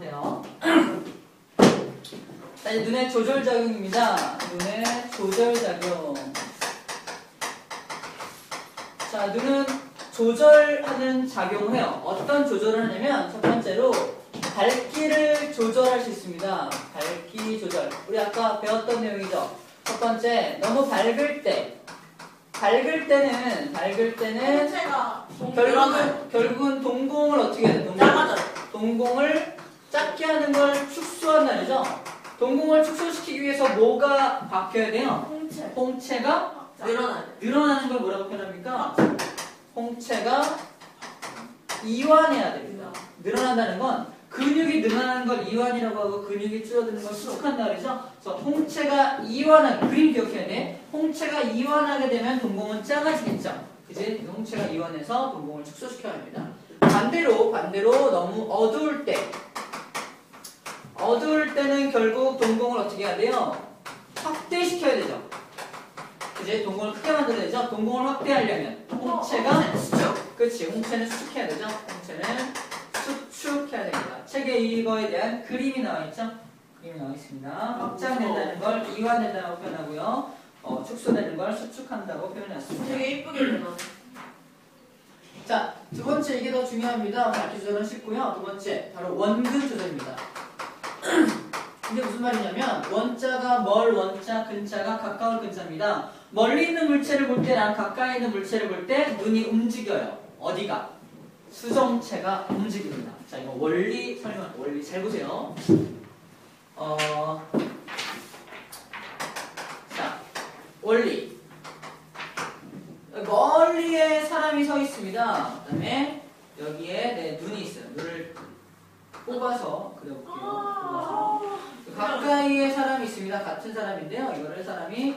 돼요. 자, 이제 눈의 조절 작용입니다. 눈의 조절 작용. 자, 눈은 조절하는 작용을 해요. 어떤 조절을 하냐면 첫 번째로 밝기를 조절할 수 있습니다. 밝기 조절. 우리 아까 배웠던 내용이죠. 첫 번째, 너무 밝을 때, 밝을 때는 밝을 때는 결국은 결국은 동공을 어떻게 해야 돼? 동공. 동공을 작게 하는 걸 축소한다죠. 동공을 축소시키기 위해서 뭐가 바뀌어야 돼요? 홍채. 홍채가 늘어나요. 늘어나는 걸 뭐라고 표현합니까? 홍채가 이완해야 됩니다. 늘어난다는 건 근육이 늘어나는 걸 이완이라고 하고 근육이 줄어드는 걸 수축한다 그러죠. 그래서 홍채가 이완하게 그림 기억해야 돼. 홍채가 이완하게 되면 동공은 작아지겠죠. 그지? 홍채가 이완해서 동공을 축소시켜야 합니다. 반대로 반대로 너무 어두울 때 어두울 때는 결국 동공을 어떻게 해야 돼요? 확대시켜야 되죠. 이제 동공을 크게 만들어야 되죠. 동공을 확대하려면 홍채가 수축. 그렇지. 홍채는 수축해야 되죠. 홍채는 수축해야 됩니다. 책에 이거에 대한 그림이 나와 있죠. 그림이 나와 있습니다. 확장된다는 걸 이완된다고 표현하고요. 어, 축소되는 걸 수축한다고 표현했습니다. 되게 이쁘게 늘어나. 자, 두 번째 이게 더 중요합니다. 밝기 조절은 쉽고요. 두 번째 바로 원근 조절입니다. 이게 무슨 말이냐면 원자가 멀 원자, 근자가 가까울 근자입니다. 멀리 있는 물체를 볼 때랑 가까이 있는 물체를 볼 때 눈이 움직여요. 어디가? 수정체가 움직입니다. 자, 이거 원리 설명, 원리 잘 보세요. 어, 자, 원리. 멀리에 사람이 서 있습니다. 그 다음에 여기에 네, 눈이 있어요. 눈을 뽑아서 그려볼게요. 뽑아서. 가까이에 사람이 있습니다. 같은 사람인데요. 이거를 사람이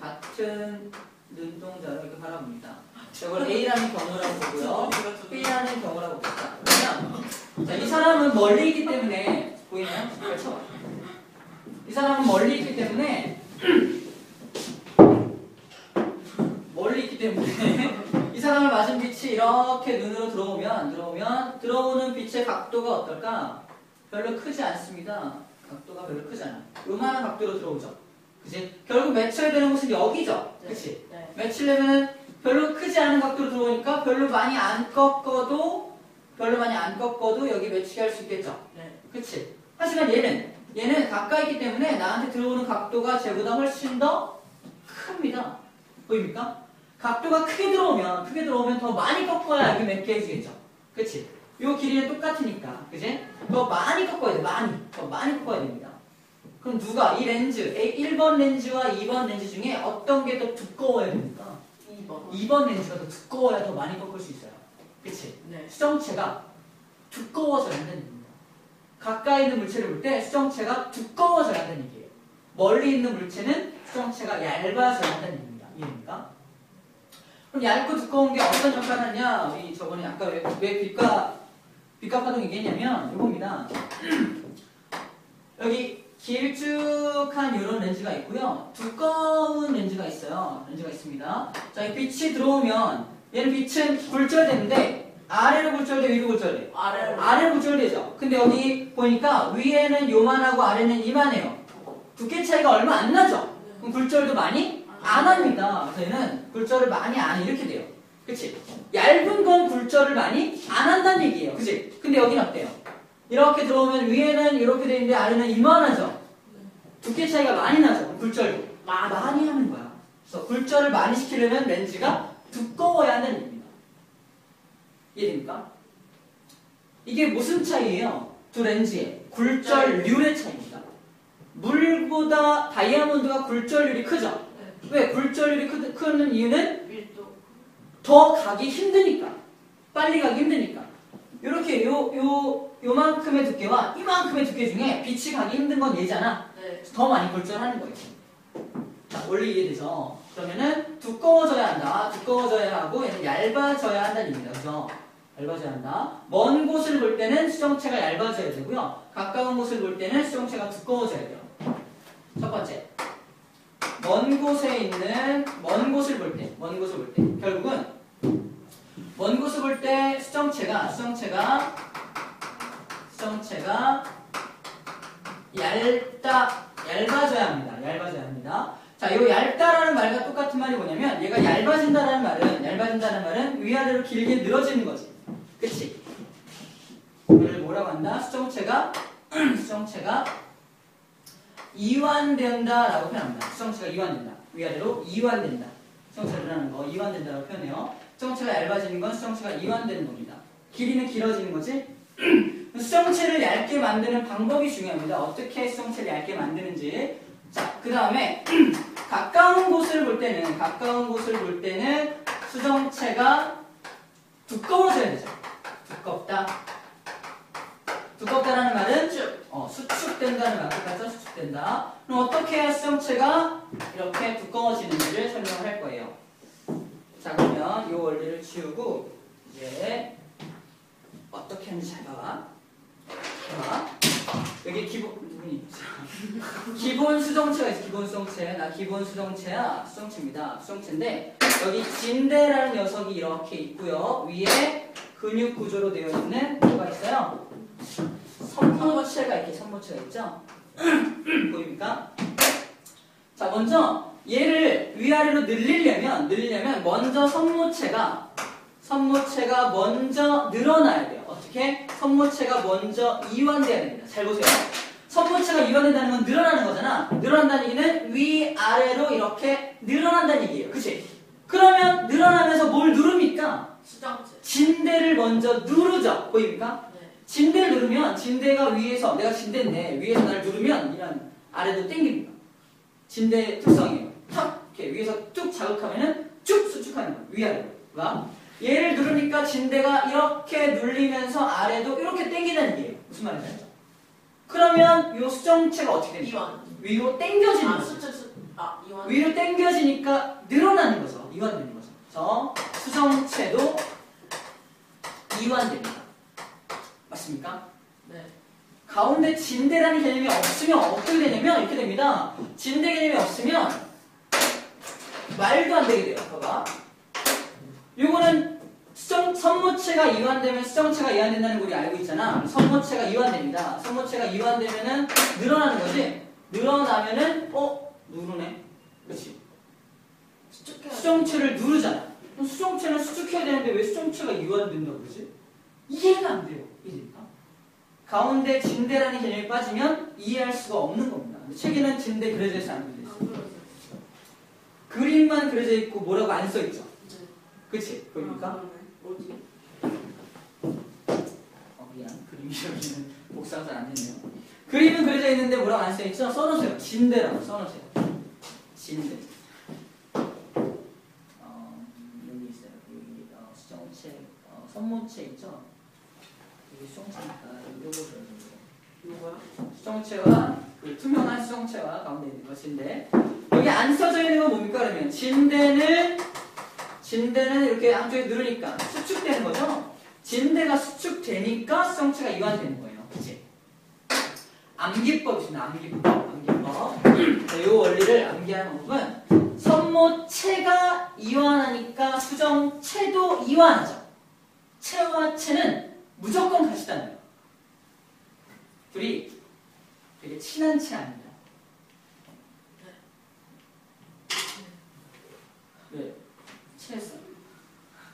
같은 눈동자로 이렇게 바라봅니다. 이걸 A라는 경우라고 보고요. B라는 경우라고. 그러면 자, 이 사람은 멀리 있기 때문에 보이나요? 펼쳐봐. 이 사람은 멀리 있기 때문에 멀리 있기 때문에 맞은 빛이 이렇게 눈으로 들어오면 들어오면 들어오는 빛의 각도가 어떨까? 별로 크지 않습니다. 각도가 별로 크지 않아. 요만한 각도로 들어오죠. 그지? 결국 맺혀야 되는 곳은 여기죠. 그치? 네. 맺히려면은 별로 크지 않은 각도로 들어오니까 별로 많이 안 꺾어도 별로 많이 안 꺾어도 여기 맺히게 할 수 있겠죠. 네. 그치? 하지만 얘는 얘는 가까이 있기 때문에 나한테 들어오는 각도가 쟤보다 훨씬 더 큽니다. 보입니까? 각도가 크게 들어오면 크게 들어오면 더 많이 꺾어야 여기 맺게 해주겠죠. 그치? 요 길이는 똑같으니까 그지? 더 많이 꺾어야 돼 많이 더 많이 꺾어야 됩니다. 그럼 누가 이 렌즈 1번 렌즈와 2번 렌즈 중에 어떤 게 더 두꺼워야 됩니까? 2번. 2번 렌즈가 더 두꺼워야 더 많이 꺾을 수 있어요. 그치? 네. 수정체가 두꺼워져야 한다는 얘기입니다. 가까이 있는 물체를 볼 때 수정체가 두꺼워져야 한다는 얘기예요. 멀리 있는 물체는 수정체가 얇아져야 한다는 얘기입니다. 이해됩니까? 그럼 얇고 두꺼운 게 어떤 역할을 하냐? 우리 저번에 아까 왜, 왜 빛과, 빛과 파동 얘기했냐면 이겁니다. 여기 길쭉한 이런 렌즈가 있고요. 두꺼운 렌즈가 있어요. 렌즈가 있습니다. 자, 이 빛이 들어오면 얘는 빛은 굴절되는데 아래로 굴절돼 위로 굴절돼 아래로. 아래로 굴절되죠. 근데 여기 보니까 위에는 요만하고 아래는 이만해요. 두께 차이가 얼마 안 나죠. 그럼 굴절도 많이 안 합니다. 얘는 굴절을 많이 안 해. 이렇게 돼요. 그치? 얇은 건 굴절을 많이 안 한다는 얘기예요. 그치? 근데 여기는 어때요? 이렇게 들어오면 위에는 이렇게 돼 있는데 아래는 이만하죠. 두께 차이가 많이 나죠. 굴절도. 많아. 많이 하는 거야. 그래서 굴절을 많이 시키려면 렌즈가 두꺼워야 한다는 얘기입니다. 이해됩니까? 이게 무슨 차이예요? 두 렌즈의 굴절률의 차이입니다. 물보다 다이아몬드가 굴절률이 크죠? 네. 왜 굴절률이 크, 크는 이유는 밀도. 더 가기 힘드니까. 빨리 가기 힘드니까. 이렇게 요, 요, 요만큼의 두께와 이만큼의 두께 중에 빛이 가기 힘든 건 얘잖아. 네. 더 많이 굴절하는 거예요. 자, 원리 이해되죠? 그러면은 두꺼워져야 한다. 두꺼워져야 하고 얘는 얇아져야 한다는 얘기입니다. 그죠? 얇아져야 한다. 먼 곳을 볼 때는 수정체가 얇아져야 되고요. 가까운 곳을 볼 때는 수정체가 두꺼워져야 돼요. 첫 번째. 먼 곳에 있는 먼 곳을 볼 때, 먼 곳을 볼 때, 결국은 먼 곳을 볼 때 수정체가 수정체가 수정체가 얇다, 얇아져야 합니다. 얇아져야 합니다. 자, 요 얇다라는 말과 똑같은 말이 뭐냐면 얘가 얇아진다라는 말은 얇아진다는 말은 위아래로 길게 늘어지는 거지. 그치? 이걸 뭐라고 한다? 수정체가 수정체가 이완된다라고 표현합니다. 수정체가 이완된다. 위아래로 이완된다. 수정체가 늘어나는 거 이완된다라고 표현해요. 수정체가 얇아지는 건 수정체가 이완되는 겁니다. 길이는 길어지는 거지. 수정체를 얇게 만드는 방법이 중요합니다. 어떻게 수정체를 얇게 만드는지. 자, 그 다음에 가까운 곳을 볼 때는 가까운 곳을 볼 때는 수정체가 두꺼워져야 되죠. 두껍다. 두껍다라는 말은 어, 수축된다는 말 똑같죠? 수축된다. 그럼 어떻게 해야 수정체가 이렇게 두꺼워지는지를 설명을 할 거예요. 자 그러면 이 원리를 지우고 이제 어떻게 하는지 잘 봐. 봐. 여기 기본 누구니? 기본 수정체가 있어. 기본 수정체. 나 기본 수정체야. 수정체입니다. 수정체인데 여기 진대라는 녀석이 이렇게 있고요. 위에 근육 구조로 되어 있는 뭐가 있어요? 선모체가 이렇게 선모체가 있죠? 보입니까? 자, 먼저 얘를 위아래로 늘리려면 늘리려면 먼저 선모체가 선모체가 먼저 늘어나야 돼요. 어떻게? 선모체가 먼저 이완돼야 됩니다. 잘 보세요. 선모체가 이완된다는 건 늘어나는 거잖아. 늘어난다는 얘기는 위아래로 이렇게 늘어난다는 얘기예요. 그치? 그러면 늘어나면서 뭘 누릅니까? 진대를 먼저 누르죠. 보입니까? 네. 진대를 누르면 진대가 위에서 내가 진대인데 위에서 나를 누르면 이런 아래로 당깁니다. 진대 특성이에요. 탁 이렇게 위에서 뚝 자극하면은 쭉 수축하는 거예요. 위아래로. 봐. 얘를 누르니까 진대가 이렇게 눌리면서 아래도 이렇게 당기는 얘기예요. 무슨 말인지 알죠? 그러면 이 수정체가 어떻게 됩니까? 이완. 위로 당겨지는 아 거죠. 아 이완. 위로 당겨지니까 늘어나는 거죠. 이완되는 거죠. 그래서 수정체도 이완됩니다. 맞습니까? 네. 가운데 진대라는 개념이 없으면 어떻게 되냐면 이렇게 됩니다. 진대 개념이 없으면 말도 안 되게 돼요. 봐봐. 요거는 수정, 선모체가 이완되면 수정체가 이완된다는 거 우리 알고 있잖아. 선모체가 이완됩니다. 선모체가 이완되면은 늘어나는 거지. 늘어나면은 어 누르네. 그렇지. 수정체를 누르잖아. 수정체는 수축해야 되는데 왜 수정체가 이완된다고 그러지? 이해가 안 돼요. 이해됩니까? 가운데 진대라는 개념이 빠지면 이해할 수가 없는 겁니다. 책에는 진대 그려져 있어 안 그려져 있어? 안 그러세요. 그림만 그려져 있고 뭐라고 안 써 있죠? 네. 그치? 보입니까? 아? 어, 미안. 그림이 여기는 복사가 잘 안 됐네요. 그림은 그려져 있는데 뭐라고 안 써 있죠? 써놓으세요. 진대라고 써놓으세요. 진대. 어, 여기 있어요. 여기 어, 수정체, 어, 선모체 있죠? 여기 수정체니까 요거 이거야? 수정체와 그 투명한 수정체와 가운데 있는 것인데 여기 안 써져 있는 건 뭡니까 그러면 진대는 진대는 이렇게 한쪽에 누르니까 수축되는 거죠. 진대가 수축되니까 수정체가 이완되는 거예요. 그치? 암기법이십니다. 암기법. 암기법. 자, 이 원리를 암기하는 방법은 선모체가 이완하니까 수정체도 이완하죠. 체와 체는 무조건 같이다는 거예요. 둘이 되게 친한 체 아닙니다. 네, 체스.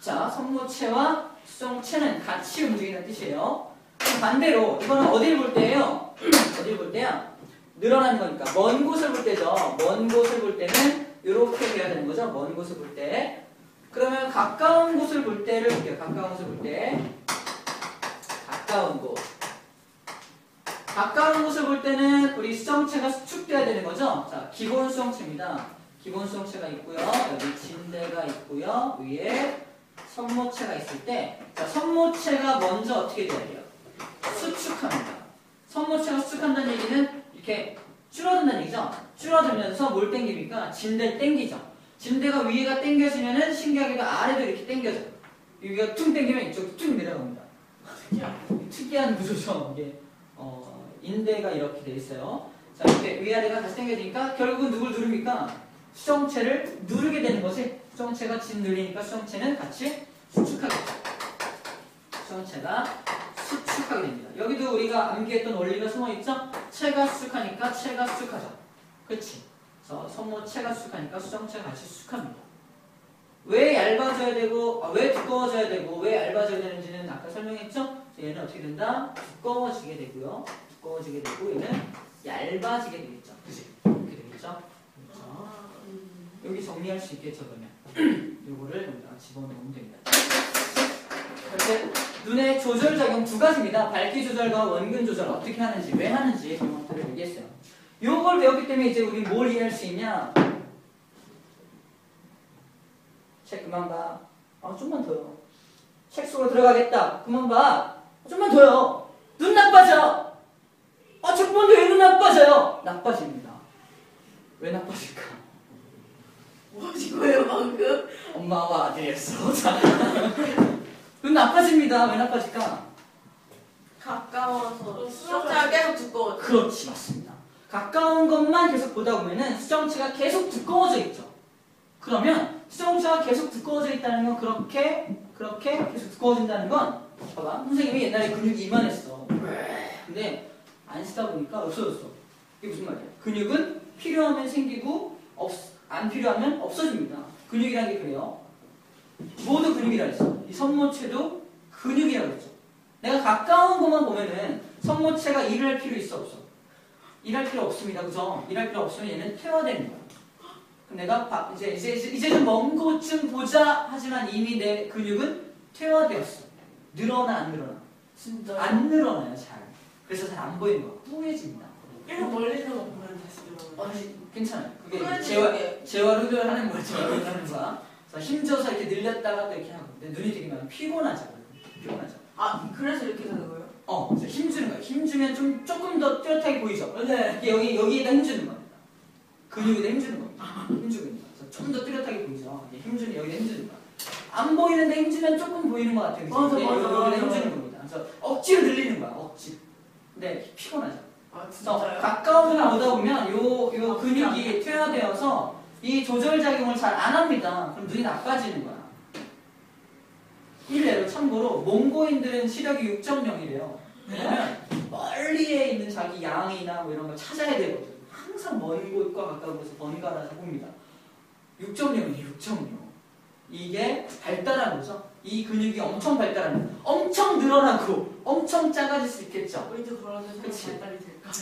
자, 선모체와 수정체는 같이 움직이는 뜻이에요. 반대로 이거는 어디를 볼 때예요? 어디를 볼 때야? 늘어나는 거니까 먼 곳을 볼 때죠. 먼 곳을 볼 때는 이렇게 돼야 되는 거죠. 먼 곳을 볼 때. 그러면 가까운 곳을 볼 때를 볼게요. 가까운 곳을 볼 때. 가까운 곳. 가까운 곳을 볼 때는 우리 수정체가 수축돼야 되는 거죠. 자, 기본 수정체입니다. 기본 수정체가 있고요. 여기 진대가 있고요. 위에 선모체가 있을 때, 자, 선모체가 먼저 어떻게 돼야 돼요? 수축합니다. 선모체가 수축한다는 얘기는 이렇게 줄어든다는 얘기죠. 줄어들면서 뭘 땡깁니까? 진대를 땡기죠. 진대가 위에가 땡겨지면은 신기하게도 아래도 이렇게 땡겨져요. 여기가 퉁 땡기면 이쪽도 툭 내려갑니다. 특이한. 구조죠. 이게 어, 인대가 이렇게 돼 있어요. 자, 이렇게 위아래가 다시 당겨지니까 결국은 누굴 누릅니까? 수정체를 누르게 되는 거지. 수정체가 진 눌리니까 수정체는 같이 수축하겠죠. 수정체가 수축 수축하게 됩니다. 여기도 우리가 암기했던 원리가 숨어있죠? 체가 수축하니까 체가 수축하죠. 그치? 그래서 손모 체가 수축하니까 수정체가 같이 수축합니다. 왜 얇아져야 되고, 아, 왜 두꺼워져야 되고, 왜 얇아져야 되는지는 아까 설명했죠? 얘는 어떻게 된다? 두꺼워지게 되고요. 두꺼워지게 되고, 얘는 얇아지게 되겠죠. 그치? 이렇게 되겠죠? 그렇죠? 여기 정리할 수 있겠죠, 그러면. 요거를 여기다가 집어넣으면 됩니다. 이렇게 눈의 조절 작용 두 가지입니다. 밝기 조절과 원근 조절 어떻게 하는지, 왜 하는지 그런 것들을 얘기했어요. 요걸 배웠기 때문에 이제 우리 뭘 이해할 수 있냐? 책 그만 봐. 아, 좀만 더요. 책 속으로 들어가겠다. 그만 봐. 아, 좀만 더요. 눈 나빠져. 아, 더 왜눈 나빠져요? 나빠집니다. 왜 나빠질까? 뭐지 거예요 방금? 엄마와 아들이었어. 자. 눈 나빠집니다. 왜 나빠질까? 가까워서 수정자가 계속 두꺼워. 그렇지, 맞습니다. 가까운 것만 계속 보다 보면은 수정체가 계속 두꺼워져 있죠. 그러면 수정체가 계속 두꺼워져 있다는 건 그렇게, 그렇게 계속 두꺼워진다는 건, 봐봐. 선생님이 옛날에 근육이 이만했어. 근데 안 쓰다 보니까 없어졌어. 이게 무슨 말이야? 근육은 필요하면 생기고, 없, 안 필요하면 없어집니다. 근육이라는 게 그래요. 모두 근육이라 했어. 이 선모체도 근육이라고 했죠. 내가 가까운 것만 보면은 선모체가 일을 할 필요 있어 없어? 일할 필요 없습니다. 그죠? 일할 필요 없으면 얘는 퇴화되는 거야. 그럼 내가 바- 이제 이제 이제, 이제 좀 먼 곳쯤 보자 하지만 이미 내 근육은 퇴화되었어. 늘어나 안 늘어나? 진짜. 안 늘어나요 잘. 그래서 잘 안 보이는 거야. 뿌얘집니다. 이렇게 멀리 있는 거 보면 다시 들어가. 어, 괜찮아요. 그게 재활. 재활 흡혈하는 거야. 재활 흡혈하는 거야. 그래서 힘줘서 이렇게 늘렸다가 또 이렇게 하고. 근데 눈이 되게 많이 피곤하죠. 피곤하죠. 아 그래서 이렇게 되는 거예요? 어, 그래서 힘 주는 거야. 힘 주면 좀 조금 더 뚜렷하게 보이죠. 네. 이게 여기 여기에다 힘 주는 겁니다. 근육에다 힘 주는 겁니다. 힘 주고 있는 거야. 그래서 좀더 뚜렷하게 보이죠. 이게 힘 주는 여기다 힘 주는 거야. 안 보이는데 힘 주면 조금 보이는 것 같아요. 맞아, 맞아, 힘 맞아. 주는 겁니다. 그래서 억지로 늘리는 거야. 억지. 근데 피곤하죠. 아 그래서 진짜요? 가까운 걸 보다 보면 요, 요 아, 근육이 퇴화되어서 이 조절 작용을 잘 안 합니다. 그럼 눈이 나빠지는 거야. 일례로 참고로 몽고인들은 시력이 6.0이래요. 왜냐면 멀리에 있는 자기 양이나 뭐 이런 걸 찾아야 되거든. 항상 먼 곳과 가까운 곳을 번갈아서 봅니다. 6.0이에요, 6.0. 이게 발달한 거죠. 이 근육이 엄청 발달하는, 엄청 늘어나고 엄청 작아질 수 있겠죠. 우리도 그러는 그치. 발달이 될까요?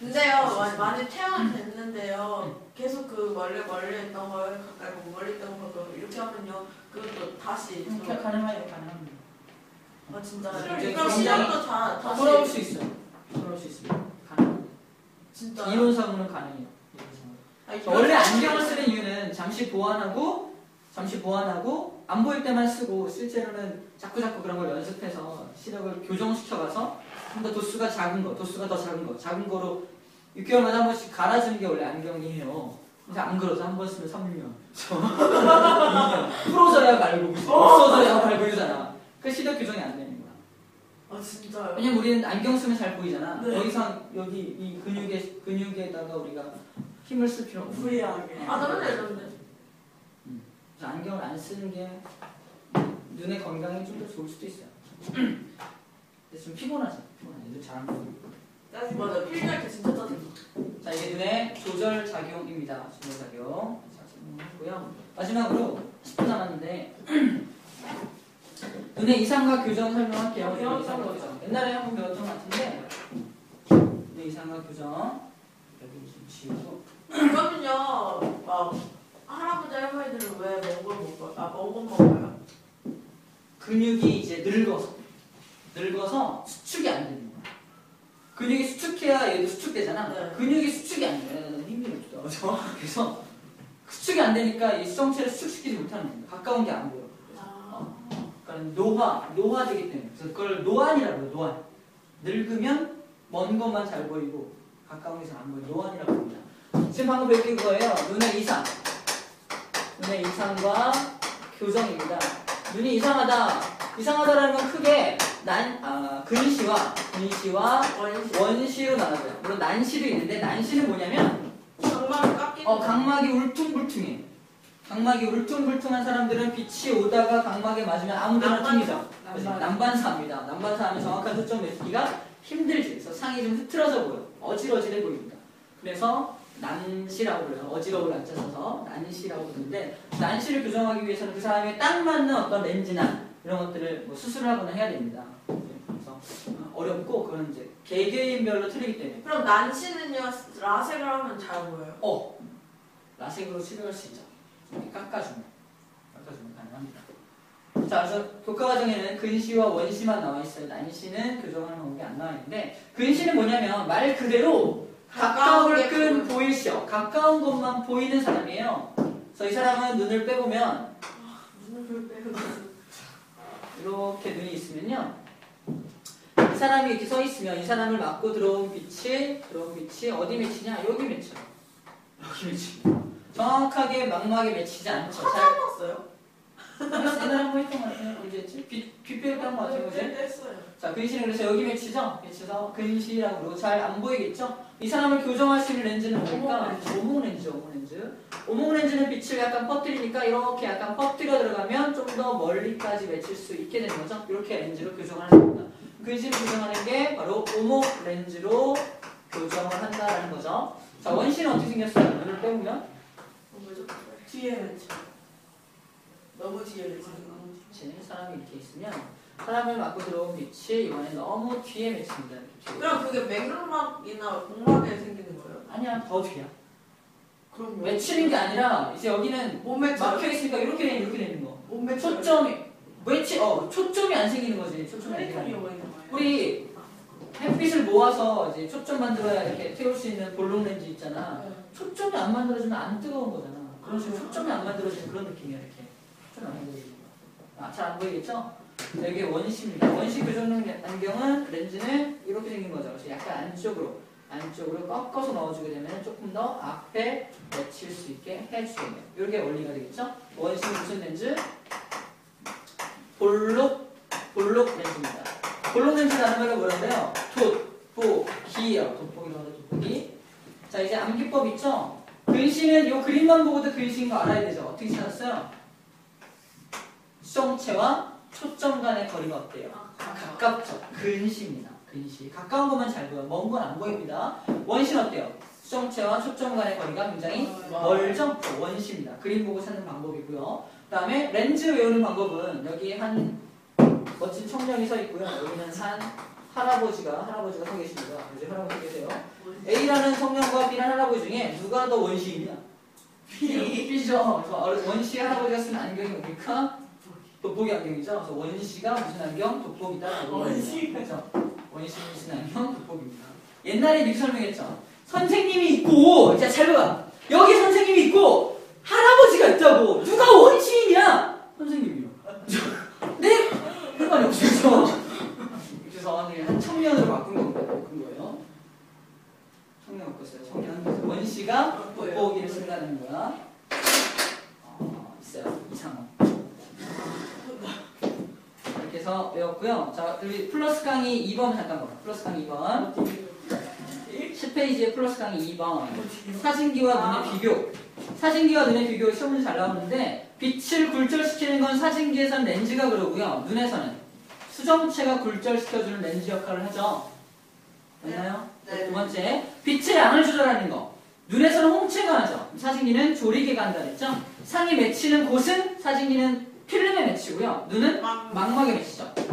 근데요 마- 많이 퇴원됐는데요 계속 그 멀리 멀리 있던 걸 가까이 보고 멀리 있던 걸 그- 이렇게 하면요 그것도 다시 이렇게 들어- 가능해요, 가능합니다. 아 진짜 굉장히 그럼 시력도 다 다시 돌아올 수 있어요. 돌아올 수 있습니다. 가능. 진짜 이론상으로는 가능해요. 이론상으로. 아니, 원래 안경을 쓰는 이유는 잠시 보완하고 잠시 보완하고 안 보일 때만 쓰고 실제로는 자꾸 자꾸 그런 걸 연습해서 시력을 교정시켜가서 좀 더 도수가 작은 거, 도수가 더 작은 거, 작은 거로 6개월마다 한 번씩 갈아주는 게 원래 안경이에요. 근데 안 그러죠. 한 번 쓰면 3년, 2년. 풀어져야 말고? 없어져야 말고 이러잖아. 그 시력 교정이 안 되는 거야. 아 진짜요? 왜냐면 우리는 안경 쓰면 잘 보이잖아. 네. 더 이상 여기 이 근육에 근육에다가 우리가 힘을 쓸 필요 없고. 불리하게 아 나는 이런데 그래서 안경을 안 쓰는 게 눈의 건강에 좀 더 좋을 수도 있어요. 근데 좀 피곤하죠. 피곤해. 애들 잘안 보여. 짜증 맞아 필기할 때 진짜 짜증나 자 이게 눈의 조절 작용입니다. 조절 작용. 자 설명하고요. 마지막으로 10분 남았는데 눈의 이상과 교정 설명할게요. 눈의 이상과 교정. 옛날에 한번 배웠던 것 같은데 눈의 이상과 교정 여기 좀 지우고 그러면요 막 할아버지 할머니들은 왜 몽골 먹어요? 아 몽골 먹어요? 근육이 이제 늙어서 늙어서 수축이 안 되는 거야. 근육이 수축해야 얘도 수축되잖아. 네. 근육이 수축이 안 돼. 힘이 없다. 그래서 그래서 수축이 안 되니까 이 수정체를 수축시키지 못하는 거야. 가까운 게 안 보여. 아 그러니까 노화, 노화되기 때문에. 그래서 그걸 노안이라고 해요. 노안. 늙으면 먼 것만 잘 보이고 가까운 게 잘 안 보여. 노안이라고 합니다. 지금 방금 게 그거예요. 눈의 이상. 눈의 이상과 교정입니다. 눈이 이상하다. 이상하다라는 건 크게 난, 아, 근시와 근시와 원시 원시로 나눠져요. 물론 난시도 있는데 난시는 뭐냐면 장막을 깎이는 어, 각막이 울퉁불퉁해. 각막이 울퉁불퉁한 사람들은 빛이 오다가 각막에 맞으면 아무 데나 낭만 튕기죠. 그래서 난반사입니다. 난반사 하면 정확한 초점 매기가 힘들지. 그래서 상이 좀 흐트러져 보여. 어질어질해 보입니다. 그래서 난시라고 불러요. 어지러울 앉아 써서 난시라고 부르는데 난시를 교정하기 위해서는 그 사람에 딱 맞는 어떤 렌즈나 이런 것들을 뭐 수술을 하거나 해야 됩니다. 그래서 어렵고 그런 이제 개개인별로 틀리기 때문에 그럼 난시는요 라섹을 하면 잘 보여요. 어 라섹으로 치료할 수 있죠. 깎아주면 깎아주면 가능합니다. 자, 그래서 교과 과정에는 근시와 원시만 나와 있어요. 난시는 교정하는 방법이 안 나와 있는데 근시는 뭐냐면 말 그대로 가까울 게 끈. 보이시오. 가까운 것만 보이는 사람이에요. 그래서 이 사람은 눈을 빼보면 이렇게 눈이 있으면요. 이 사람이 이렇게 서 있으면 이 사람을 맞고 들어온 빛이 들어온 빛이 어디 맺히냐? 여기 맺혀요. 여기 맺힙니다. 정확하게 망막에 맺히지 않죠. 잘 찾아봤어요? 옛날에 한번 했던 것 같아요. 언제였지? 빛, 빛 빼었던 것 같아요. 그지? 뺐어요. 자, 근시는 그래서 여기 맺히죠? 맺혀서 근시라고 그러고 잘 안 보이겠죠? 이 사람을 교정할 수 있는 렌즈는 뭡니까? 오목 렌즈, 오목 렌즈. 오목 렌즈는 빛을 약간 퍼뜨리니까 이렇게 약간 퍼뜨려 들어가면 좀 더 멀리까지 맺힐 수 있게 되는 거죠. 이렇게 렌즈로 교정하는 겁니다. 근시를 교정하는 게 바로 오목 렌즈로 교정을 한다라는 거죠. 자, 원시는 어떻게 생겼어요? 눈을 빼보면 어, 뭐죠? 뒤에 맺혀. 너무 뒤에 맺히는 거. 지는 사람이 이렇게 있으면 사람을 맞고 들어온 빛이 이번에 너무 뒤에. 이렇게 뒤에. 그럼 그게 맥락이나 공막에 생기는 거예요? 아니야, 더 뒤야. 그럼 맺히는 게 아니라 이제 여기는. 막혀 있으니까 이렇게 되는 이렇게 되는 거. 초점이 맺히 어 초점이 안 생기는 거지. 초점이 안 생기는 거. 우리 햇빛을 모아서 이제 초점 만들어야 이렇게 태울 수 있는 볼록 렌즈 있잖아. 네. 초점이 안 만들어지면 안 뜨거운 거잖아. 그런 식으로 초점이 안 만들어지는 그런 느낌이야 이렇게. 초점이 안 만들어지는 거. 아, 잘 안 보이겠죠? 자, 이게 원시입니다. 원시 교정 안경은 렌즈는 이렇게 생긴 거죠. 그래서 약간 안쪽으로 안쪽으로 꺾어서 넣어주게 되면 조금 더 앞에 맺힐 수 있게 해주겠네요. 이렇게 원리가 되겠죠? 원시 무슨 렌즈? 볼록 볼록 렌즈입니다. 볼록 렌즈라는 말은 뭐라고요? 돋보기요. 돋보기로 하죠. 돋보기. 자 이제 암기법 있죠? 근시는 이 그림만 보고도 근시인 거 알아야 되죠? 어떻게 찾았어요? 수정체와 초점 간의 거리가 어때요? 가깝죠. 근시입니다. 근시. 가까운 것만 잘 보여. 먼 건 안 보입니다. 원시는 어때요? 수정체와 초점 간의 거리가 굉장히 멀죠? 원시입니다. 그림 보고 찾는 방법이고요. 그 다음에 렌즈 외우는 방법은 여기 한 멋진 청년이 서 있고요. 여기는 한 할아버지가 할아버지가 서 계십니다. 이제 할아버지 계세요. A라는 청년과 B라는 할아버지 중에 누가 더 원시이냐? B죠. 그래서 어른- 원시 할아버지가 쓴 안경이 뭡니까? 돋보기 안경이죠. 그래서 원시가 무슨 안경? 돋보기다. 원시. 그렇죠. 원시가 쓴 안경 돋보기입니다. 옛날에 이렇게 설명했죠. 선생님이 있고, 자, 잘 봐. 여기 선생님이 있고, 할아버지가 있다고. 누가 원시이냐? 선생님이요. 네? 상관이 없죠. 그래서 네, 한 청년으로 바꾼 겁니다. 바꾼 거예요. 청년 바꿨어요. 청년. 그래서 원시가 돋보기를 쓴다는 거야. 어, 있어요. 이상호. 이렇게 해서 배웠고요. 자, 우리 플러스 강의 2번 잠깐만. 플러스 강의 2번. 10페이지에 플러스 강의 2번. 사진기와 아. 눈의 비교. 사진기와 눈의 비교 시험은 잘 나오는데 빛을 굴절시키는 건 사진기에선 렌즈가 그러고요. 눈에서는 수정체가 굴절시켜주는 렌즈 역할을 하죠. 맞나요? 네. 두 번째, 빛의 양을 조절하는 거. 눈에서는 홍채가 하죠. 사진기는 조리개가 한다 그랬죠. 상이 맺히는 곳은 사진기는 필름에 맺히고요. 눈은 막 망막에 맺히죠.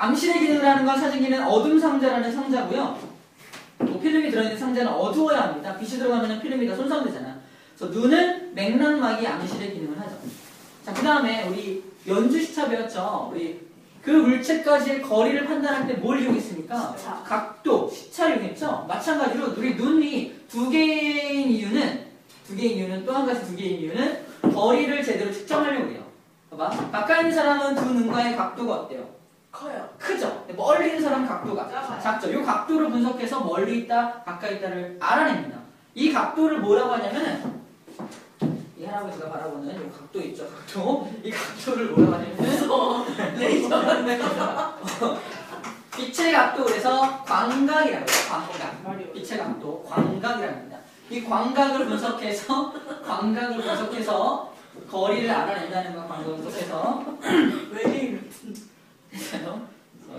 암실의 기능을 하는 건 사진기는 어둠 상자라는 상자고요. 뭐 필름이 들어있는 상자는 어두워야 합니다. 빛이 들어가면 필름이 다 손상되잖아. 그래서 눈은 맥락막이 암실의 기능을 하죠. 자, 그 다음에 우리 연주 시차 배웠죠. 우리 그 물체까지의 거리를 판단할 때 뭘 이용했습니까? 시차. 각도, 시차를 이용했죠. 마찬가지로 우리 눈이 두 개인 이유는 두 개인 이유는 또 한 가지 두 개인 이유는 거리를 제대로 측정하려고 해요. 봐봐. 가까이 있는 사람은 두 눈과의 각도가 어때요? 커요. 크죠. 멀리 있는 사람은 각도가 작아요. 작죠. 이 각도를 분석해서 멀리 있다, 가까이 있다를 알아냅니다. 이 각도를 뭐라고 하냐면은 이 할아버지가 바라보는 이 각도 있죠. 각도. 이 각도를 뭐라고 하냐면은 레이저 빛의 각도 그래서 광각이라고 해요. 광각. 빛의 각도 광각이라고 합니다. 이 광각을 분석해서 광각을 분석해서 거리를 알아낸다는 거 광각을 분석해서 왜 이래? 됐 어,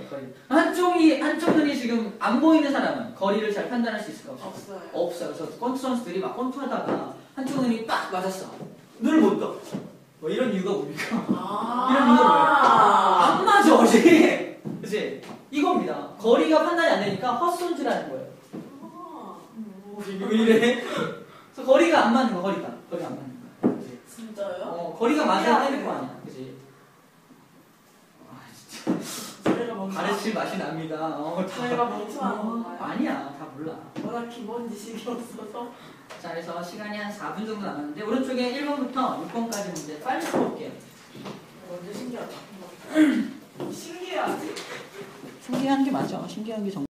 거리. 한쪽이 한쪽 눈이 지금 안 보이는 사람은 거리를 잘 판단할 수 있을까? 없을까? 없어요. 없어요. 그래서 권투 선수들이 막 권투하다가 한쪽 눈이 딱 맞았어. 눈을 못 떠. 뭐 이런 이유가 뭡니까? 아. 이런 이유가 뭐예요? 안 맞아, 어지. 그치? 이겁니다. 거리가 판단이 안 되니까 헛손질하는 거예요. 아, 왜 이래? 그래서 거리가 안 맞는 거, 거리가. 거리가 안 맞는. 그치? 진짜요? 어, 거리가 맞아야 되는 거 아니야. 그치? 아, 진짜. 저희 가멍 가르칠 맛이 납니다. 어, 다. 저희가 멍청한 어, 건가요? 아니야, 다 몰라. 워낙 기본 지식이 없어서. 자, 그래서 시간이 한 4분 정도 남았는데, 오른쪽에 1번부터 6번까지 문제 빨리 풀어볼게요. 완전 신기하다. 신기하지? 신기한 게 맞아. 신기한 게 정말.